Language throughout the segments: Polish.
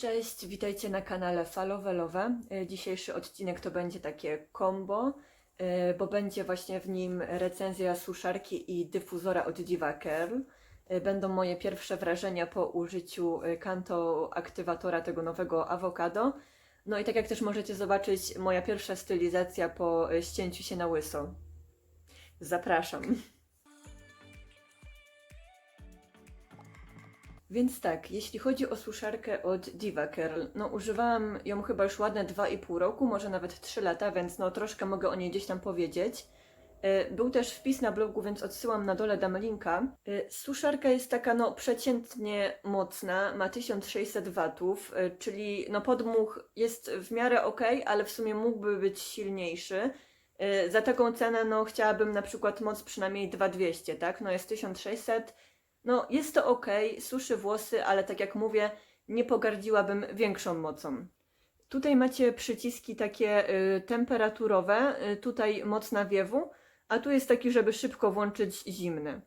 Cześć, witajcie na kanale Falowelowe. E, Dzisiejszy odcinek to będzie takie combo, e, bo będzie właśnie w nim recenzja suszarki i dyfuzora od Diva Curl. E, Będą moje pierwsze wrażenia po użyciu Kanto aktywatora tego nowego awokado. No i tak jak też możecie zobaczyć, moja pierwsza stylizacja po ścięciu się na łyso. Zapraszam. Więc tak, jeśli chodzi o suszarkę od Diva Curl, no używałam ją chyba już ładne 2,5 roku, może nawet 3 lata, więc no troszkę mogę o niej gdzieś tam powiedzieć. E, Był też wpis na blogu, więc odsyłam na dole, dam linka. E, Suszarka jest taka no przeciętnie mocna, ma 1600 watów, e, czyli no podmuch jest w miarę ok, ale w sumie mógłby być silniejszy. Za taką cenę no chciałabym na przykład moc przynajmniej 2200, tak? No jest 1600, no, jest to ok, suszy włosy, ale tak jak mówię, nie pogardziłabym większą mocą. Tutaj macie przyciski takie y, temperaturowe, y, tutaj moc nawiewu, a tu jest taki, żeby szybko włączyć zimny.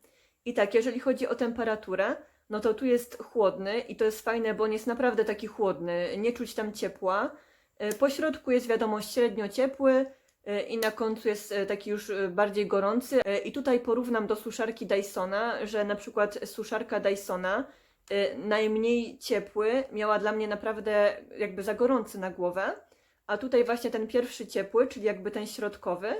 I tak, jeżeli chodzi o temperaturę, no to tu jest chłodny i to jest fajne, bo on jest naprawdę taki chłodny, nie czuć tam ciepła. Y, po środku jest wiadomo średnio ciepły, i na końcu jest e, taki już e, bardziej gorący. E, I tutaj porównam do suszarki Dysona, że na przykład suszarka Dysona e, najmniej ciepły miała dla mnie naprawdę jakby za gorący na głowę, a tutaj właśnie ten pierwszy ciepły, czyli jakby ten środkowy,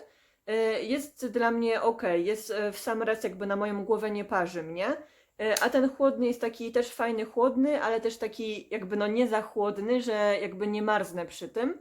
e, jest dla mnie ok, jest e, w sam raz jakby na moją głowę nie parzy mnie. E, A ten chłodny jest taki też fajny, chłodny, ale też taki jakby no nie za chłodny, że jakby nie marznę przy tym.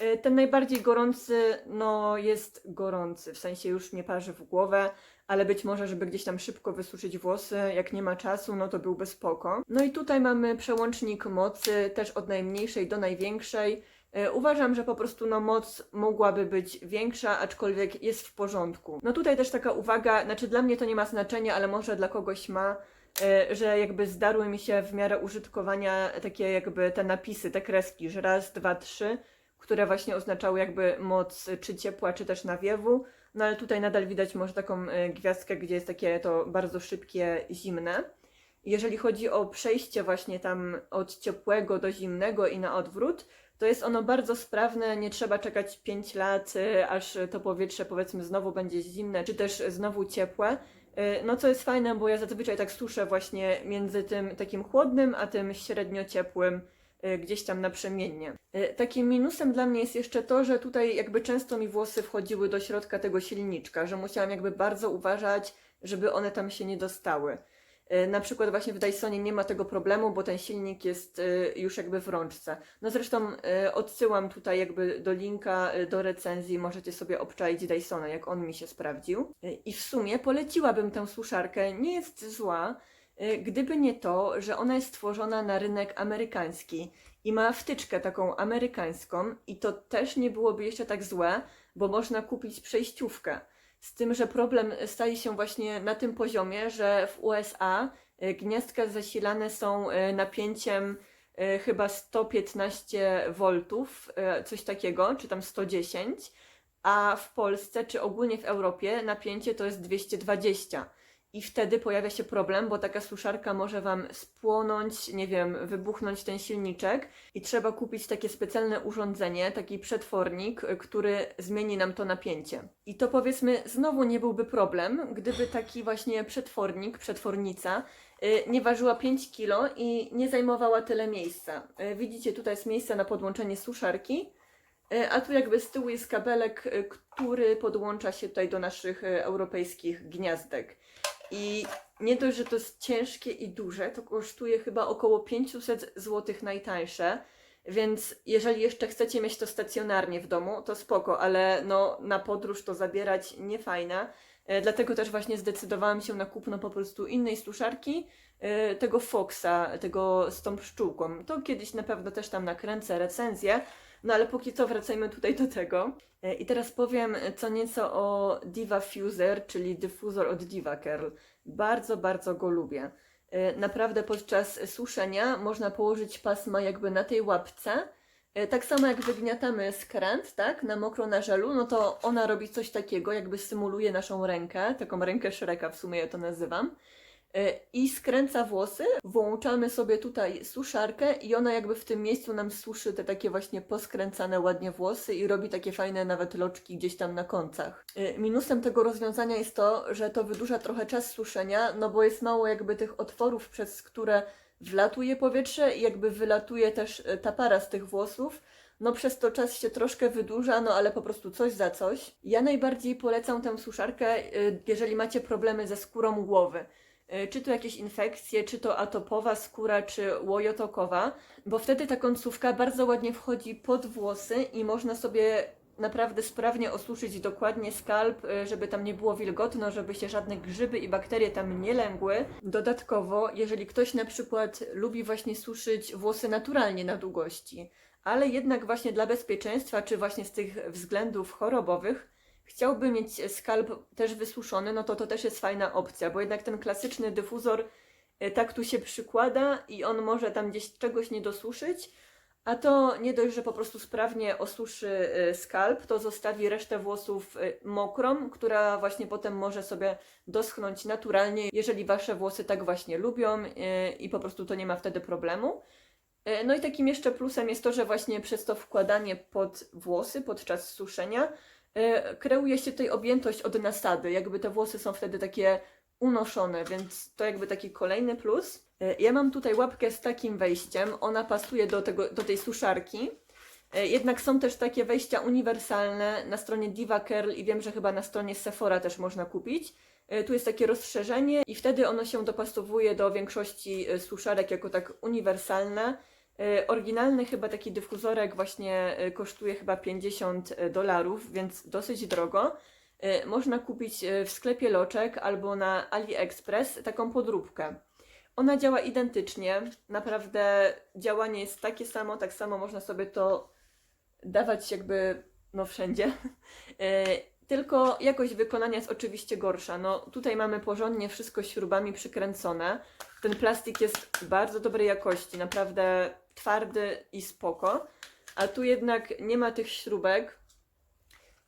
E, Ten najbardziej gorący, no jest gorący, w sensie już nie parzy w głowę, ale być może, żeby gdzieś tam szybko wysuszyć włosy, jak nie ma czasu, no to byłby spoko. No i tutaj mamy przełącznik mocy, też od najmniejszej do największej. E, Uważam, że po prostu no moc mogłaby być większa, aczkolwiek jest w porządku. No tutaj też taka uwaga, znaczy dla mnie to nie ma znaczenia, ale może dla kogoś ma, e, że jakby zdarły mi się w miarę użytkowania takie jakby te napisy, te kreski, że raz, dwa, trzy, które właśnie oznaczały jakby moc czy ciepła, czy też nawiewu. No ale tutaj nadal widać może taką e, gwiazdkę, gdzie jest takie to bardzo szybkie, zimne. Jeżeli chodzi o przejście właśnie tam od ciepłego do zimnego i na odwrót, to jest ono bardzo sprawne, nie trzeba czekać 5 lat, e, aż to powietrze powiedzmy znowu będzie zimne, czy też znowu ciepłe. No co jest fajne, bo ja zazwyczaj tak suszę właśnie między tym takim chłodnym, a tym średnio ciepłym, gdzieś tam naprzemiennie. E, Takim minusem dla mnie jest jeszcze to, że tutaj jakby często mi włosy wchodziły do środka tego silniczka, że musiałam jakby bardzo uważać, żeby one tam się nie dostały. E, Na przykład właśnie w Dysonie nie ma tego problemu, bo ten silnik jest już jakby w rączce. No zresztą odsyłam tutaj jakby do linka do recenzji, możecie sobie obczaić Dysona, jak on mi się sprawdził. I w sumie poleciłabym tę suszarkę, nie jest zła, gdyby nie to, że ona jest stworzona na rynek amerykański i ma wtyczkę taką amerykańską i to też nie byłoby jeszcze tak złe, bo można kupić przejściówkę. Z tym, że problem staje się właśnie na tym poziomie, że w USA y, gniazdka zasilane są y, napięciem chyba 115 V, coś takiego, czy tam 110, a w Polsce, czy ogólnie w Europie napięcie to jest 220. I wtedy pojawia się problem, bo taka suszarka może Wam spłonąć, nie wiem, wybuchnąć ten silniczek i trzeba kupić takie specjalne urządzenie, taki przetwornik, y, który zmieni nam to napięcie. I to powiedzmy znowu nie byłby problem, gdyby taki właśnie przetwornik, przetwornica y, nie ważyła 5 kg i nie zajmowała tyle miejsca. Y, Widzicie, tutaj jest miejsce na podłączenie suszarki, a tu jakby z tyłu jest kabelek, który podłącza się tutaj do naszych europejskich gniazdek. I nie dość, że to jest ciężkie i duże, to kosztuje chyba około 500 zł najtańsze. Więc jeżeli jeszcze chcecie mieć to stacjonarnie w domu, to spoko, ale no na podróż to zabierać nie fajne. E, Dlatego też właśnie zdecydowałam się na kupno po prostu innej suszarki, e, tego Foxa, tego z tą pszczółką. To kiedyś na pewno też tam nakręcę recenzję, no ale póki co wracajmy tutaj do tego. E, I teraz powiem co nieco o Diva Fuser, czyli dyfuzor od Diva Curl. Bardzo, bardzo go lubię. E, Naprawdę podczas suszenia można położyć pasma jakby na tej łapce. E, Tak samo jak wygniatamy skręt, tak, na mokro na żelu, no to ona robi coś takiego, jakby symuluje naszą rękę, taką rękę Shreka w sumie ja to nazywam. E, i skręca włosy. Włączamy sobie tutaj suszarkę i ona jakby w tym miejscu nam suszy te takie właśnie poskręcane ładnie włosy i robi takie fajne nawet loczki gdzieś tam na końcach. E, Minusem tego rozwiązania jest to, że to wydłuża trochę czas suszenia, no bo jest mało jakby tych otworów, przez które wlatuje powietrze i jakby wylatuje też e, ta para z tych włosów. No przez to czas się troszkę wydłuża, no ale po prostu coś za coś. Ja najbardziej polecam tę suszarkę, jeżeli macie problemy ze skórą głowy. Y, Czy to jakieś infekcje, czy to atopowa skóra, czy łojotokowa, bo wtedy ta końcówka bardzo ładnie wchodzi pod włosy i można sobie naprawdę sprawnie osuszyć dokładnie skalp, y, żeby tam nie było wilgotno, żeby się żadne grzyby i bakterie tam nie lęgły. Dodatkowo, jeżeli ktoś na przykład lubi właśnie suszyć włosy naturalnie na długości, ale jednak właśnie dla bezpieczeństwa, czy właśnie z tych względów chorobowych, chciałby mieć skalp też wysuszony, no to to też jest fajna opcja, bo jednak ten klasyczny dyfuzor y, tak tu się przykłada i on może tam gdzieś czegoś nie dosuszyć, a to nie dość, że po prostu sprawnie osuszy y, skalp, to zostawi resztę włosów y, mokrą, która właśnie potem może sobie doschnąć naturalnie, jeżeli wasze włosy tak właśnie lubią i po prostu to nie ma wtedy problemu. No i takim jeszcze plusem jest to, że właśnie przez to wkładanie pod włosy podczas suszenia kreuje się tutaj objętość od nasady, jakby te włosy są wtedy takie unoszone, więc to jakby taki kolejny plus. E, Ja mam tutaj łapkę z takim wejściem, ona pasuje do, tego, do tej suszarki. E, Jednak są też takie wejścia uniwersalne na stronie Diva Curl i wiem, że chyba na stronie Sephora też można kupić. E, Tu jest takie rozszerzenie i wtedy ono się dopasowuje do większości e, suszarek jako tak uniwersalne. E, Oryginalny chyba taki dyfuzorek właśnie e, kosztuje chyba 50 dolarów, więc dosyć drogo. E, Można kupić e, w sklepie Loczek albo na AliExpress taką podróbkę. Ona działa identycznie, naprawdę działanie jest takie samo, tak samo można sobie to dawać jakby no wszędzie. E, Tylko jakość wykonania jest oczywiście gorsza. No tutaj mamy porządnie wszystko śrubami przykręcone. Ten plastik jest bardzo dobrej jakości, naprawdę twardy i spoko. A tu jednak nie ma tych śrubek.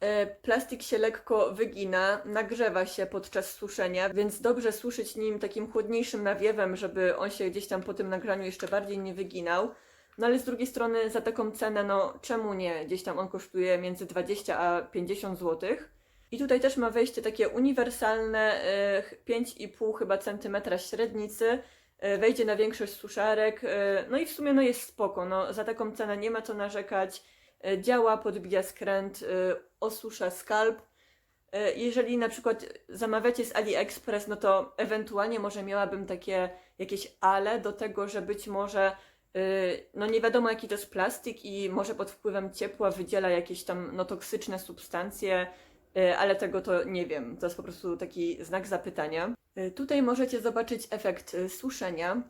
E, Plastik się lekko wygina, nagrzewa się podczas suszenia, więc dobrze suszyć nim takim chłodniejszym nawiewem, żeby on się gdzieś tam po tym nagraniu jeszcze bardziej nie wyginał. No ale z drugiej strony za taką cenę, no czemu nie? Gdzieś tam on kosztuje między 20 a 50 zł. I tutaj też ma wejście takie uniwersalne, e, 5,5 chyba centymetra średnicy. E, Wejdzie na większość suszarek. e, No i w sumie no jest spoko. No, za taką cenę nie ma co narzekać. E, Działa, podbija skręt, osusza skalp. Jeżeli na przykład zamawiacie z AliExpress, no to ewentualnie może miałabym takie jakieś ale do tego, że być może no nie wiadomo jaki to jest plastik i może pod wpływem ciepła wydziela jakieś tam no, toksyczne substancje, ale tego to nie wiem. To jest po prostu taki znak zapytania. Y, Tutaj możecie zobaczyć efekt y, suszenia.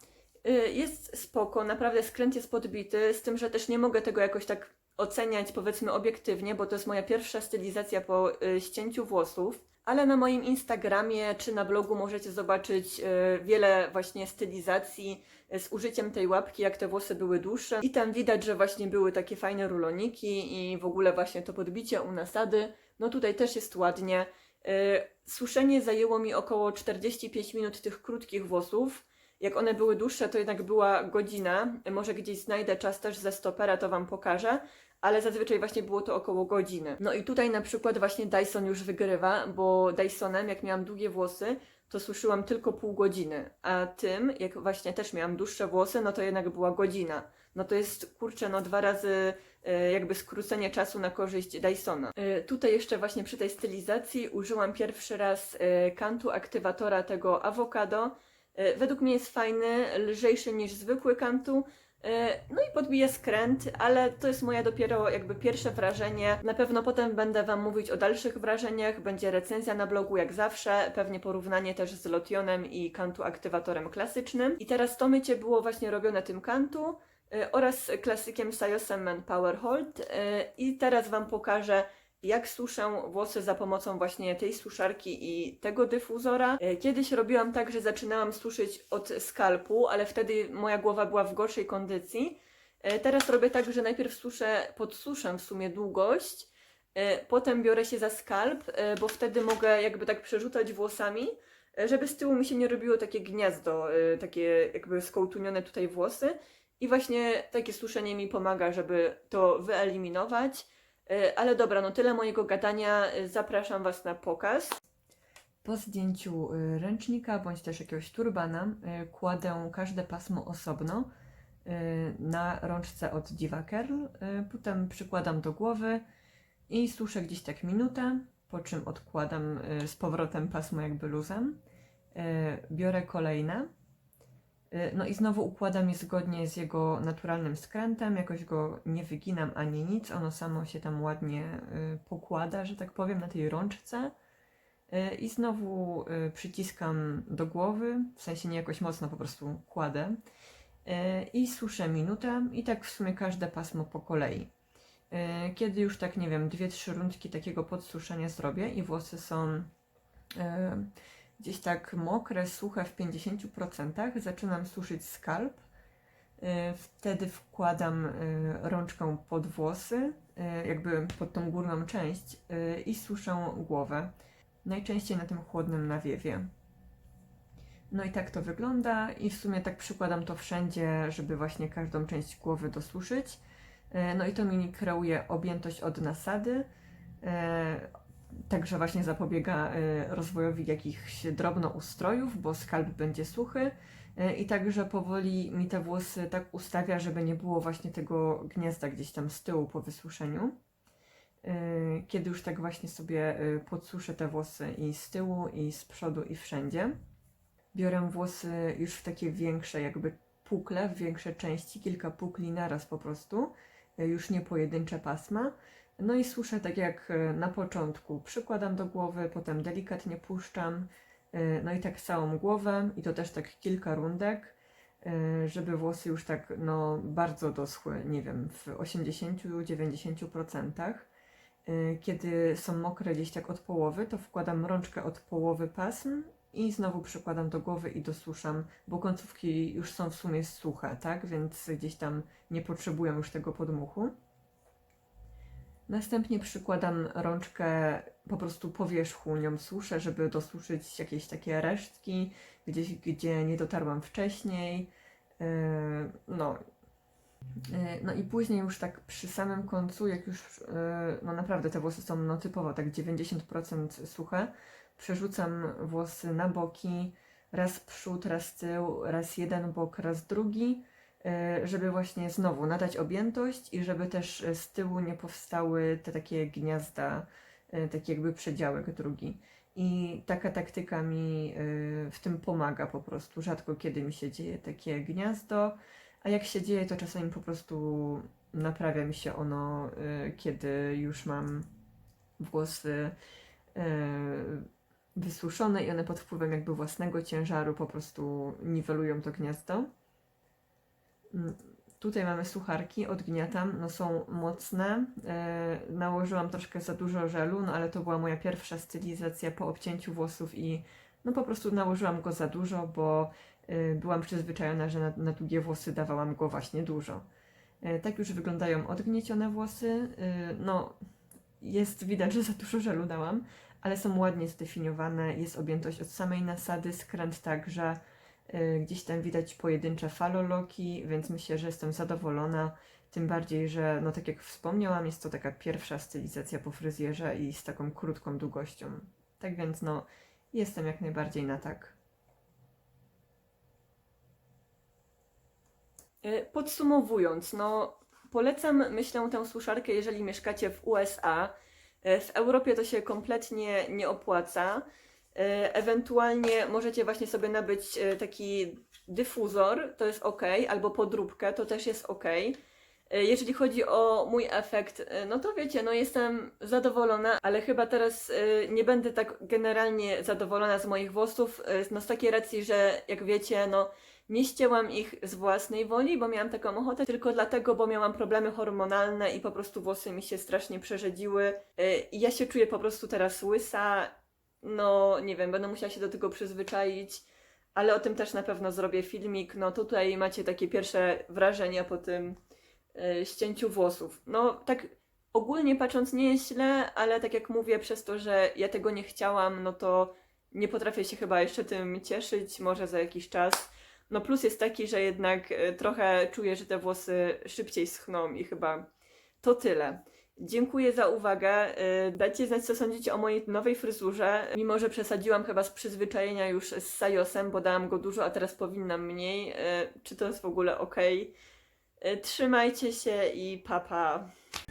Jest spoko, naprawdę skręt jest podbity, z tym, że też nie mogę tego jakoś tak oceniać powiedzmy obiektywnie, bo to jest moja pierwsza stylizacja po ścięciu włosów. Ale na moim Instagramie czy na blogu możecie zobaczyć wiele właśnie stylizacji z użyciem tej łapki, jak te włosy były dłuższe. I tam widać, że właśnie były takie fajne ruloniki i w ogóle właśnie to podbicie u nasady. No tutaj też jest ładnie. Y, Suszenie zajęło mi około 45 minut tych krótkich włosów. Jak one były dłuższe, to jednak była godzina. Może gdzieś znajdę czas też ze stopera, to Wam pokażę. Ale zazwyczaj właśnie było to około godziny. No i tutaj na przykład właśnie Dyson już wygrywa, bo Dysonem, jak miałam długie włosy, to suszyłam tylko pół godziny. A tym, jak właśnie też miałam dłuższe włosy, no to jednak była godzina. No to jest, kurczę, no dwa razy jakby skrócenie czasu na korzyść Dysona. E, Tutaj jeszcze właśnie przy tej stylizacji użyłam pierwszy raz e, kantu aktywatora tego awokado. E, Według mnie jest fajny, lżejszy niż zwykły kantu. E, No i podbija skręt, ale to jest moje dopiero jakby pierwsze wrażenie. Na pewno potem będę Wam mówić o dalszych wrażeniach, będzie recenzja na blogu jak zawsze, pewnie porównanie też z Lotionem i kantu aktywatorem klasycznym. I teraz to mycie było właśnie robione tym kantu e, oraz klasykiem Sayosem Man Power Hold e, i teraz Wam pokażę jak suszę włosy za pomocą właśnie tej suszarki i tego dyfuzora. E, Kiedyś robiłam tak, że zaczynałam suszyć od skalpu, ale wtedy moja głowa była w gorszej kondycji. Teraz robię tak, że najpierw suszę, podsuszę w sumie długość, potem biorę się za skalp, bo wtedy mogę jakby tak przerzucać włosami żeby z tyłu mi się nie robiło takie gniazdo, takie jakby skołtunione tutaj włosy. I właśnie takie suszenie mi pomaga, żeby to wyeliminować. E, Ale dobra, no tyle mojego gadania. E, Zapraszam Was na pokaz. Po zdjęciu y, ręcznika bądź też jakiegoś turbana kładę każde pasmo osobno na rączce od Diva Curl. Potem przykładam do głowy i suszę gdzieś tak minutę, po czym odkładam z powrotem pasmo jakby luzem. Biorę kolejne. Y, No i znowu układam je zgodnie z jego naturalnym skrętem, jakoś go nie wyginam ani nic, ono samo się tam ładnie y, pokłada, że tak powiem, na tej rączce. Y, I znowu przyciskam do głowy, w sensie nie jakoś mocno, po prostu kładę. I suszę minutę i tak w sumie każde pasmo po kolei. Kiedy już tak, nie wiem, dwie, trzy rundki takiego podsuszenia zrobię i włosy są gdzieś tak mokre, suche w 50%, zaczynam suszyć skalp. Y, Wtedy wkładam y, rączkę pod włosy, y, jakby pod tą górną część i suszę głowę. Najczęściej na tym chłodnym nawiewie. No i tak to wygląda i w sumie tak przykładam to wszędzie, żeby właśnie każdą część głowy dosuszyć. No i to mi kreuje objętość od nasady, także właśnie zapobiega e, rozwojowi jakichś drobnoustrojów, bo skalp będzie suchy e, i także powoli mi te włosy tak ustawia, żeby nie było właśnie tego gniazda gdzieś tam z tyłu po wysuszeniu. E, Kiedy już tak właśnie sobie podsuszę te włosy i z tyłu, i z przodu, i wszędzie, biorę włosy już w takie większe jakby pukle, w większe części, kilka pukli naraz po prostu, już nie pojedyncze pasma. No i suszę tak jak e, na początku. Przykładam do głowy, potem delikatnie puszczam, e, no i tak całą głowę i to też tak kilka rundek, e, żeby włosy już tak no bardzo doschły, nie wiem, w 80-90%. E, Kiedy są mokre gdzieś tak od połowy, to wkładam rączkę od połowy pasm i znowu przykładam do głowy i dosuszam, bo końcówki już są w sumie suche, tak? Więc gdzieś tam nie potrzebują już tego podmuchu. Następnie przykładam rączkę po prostu po wierzchu, nią suszę, żeby dosuszyć jakieś takie resztki, gdzieś, gdzie nie dotarłam wcześniej. Yy, No. Yy, No i później już tak przy samym końcu, jak już, yy, no naprawdę te włosy są no typowo tak 90% suche, przerzucam włosy na boki, raz przód, raz tył, raz jeden bok, raz drugi, żeby właśnie znowu nadać objętość i żeby też e, z tyłu nie powstały te takie gniazda, e, taki jakby przedziałek drugi. I taka taktyka mi e, w tym pomaga po prostu. Rzadko kiedy mi się dzieje takie gniazdo, a jak się dzieje, to czasami po prostu naprawia mi się ono, e, kiedy już mam włosy e, wysuszone i one pod wpływem jakby własnego ciężaru po prostu niwelują to gniazdo. Tutaj mamy sucharki, odgniatam, no są mocne. E, nałożyłam troszkę za dużo żelu, no ale to była moja pierwsza stylizacja po obcięciu włosów i no po prostu nałożyłam go za dużo, bo e, byłam przyzwyczajona, że na, na długie włosy dawałam go właśnie dużo. E, tak już wyglądają odgniecione włosy. E, no, jest widać, że za dużo żelu dałam, ale są ładnie zdefiniowane, jest objętość od samej nasady, skręt także, gdzieś tam widać pojedyncze faloloki, więc myślę, że jestem zadowolona, tym bardziej, że no tak jak wspomniałam, jest to taka pierwsza stylizacja po fryzjerze i z taką krótką długością. Tak więc no, jestem jak najbardziej na tak. Y, Podsumowując, no polecam, myślę, tę suszarkę, jeżeli mieszkacie w USA. Y, W Europie to się kompletnie nie opłaca. Y, Ewentualnie możecie właśnie sobie nabyć y, taki dyfuzor, to jest ok, albo podróbkę, to też jest ok. Y, Jeżeli chodzi o mój efekt, no to wiecie, no jestem zadowolona, ale chyba teraz nie będę tak generalnie zadowolona z moich włosów, no z takiej racji, że jak wiecie, no nie ścięłam ich z własnej woli, bo miałam taką ochotę, tylko dlatego, bo miałam problemy hormonalne i po prostu włosy mi się strasznie przerzedziły. Ja się czuję po prostu teraz łysa. No, nie wiem, będę musiała się do tego przyzwyczaić, ale o tym też na pewno zrobię filmik. No, tutaj macie takie pierwsze wrażenia po tym y, ścięciu włosów. No, tak ogólnie patrząc nie jest źle, ale tak jak mówię, przez to, że ja tego nie chciałam, no to nie potrafię się chyba jeszcze tym cieszyć, może za jakiś czas. No plus jest taki, że jednak e, trochę czuję, że te włosy szybciej schną i chyba to tyle. Dziękuję za uwagę. E, Dajcie znać, co sądzicie o mojej nowej fryzurze. Mimo, że przesadziłam chyba z przyzwyczajenia już z Sajosem, bo dałam go dużo, a teraz powinnam mniej. E, Czy to jest w ogóle ok? Trzymajcie się i papa. Pa.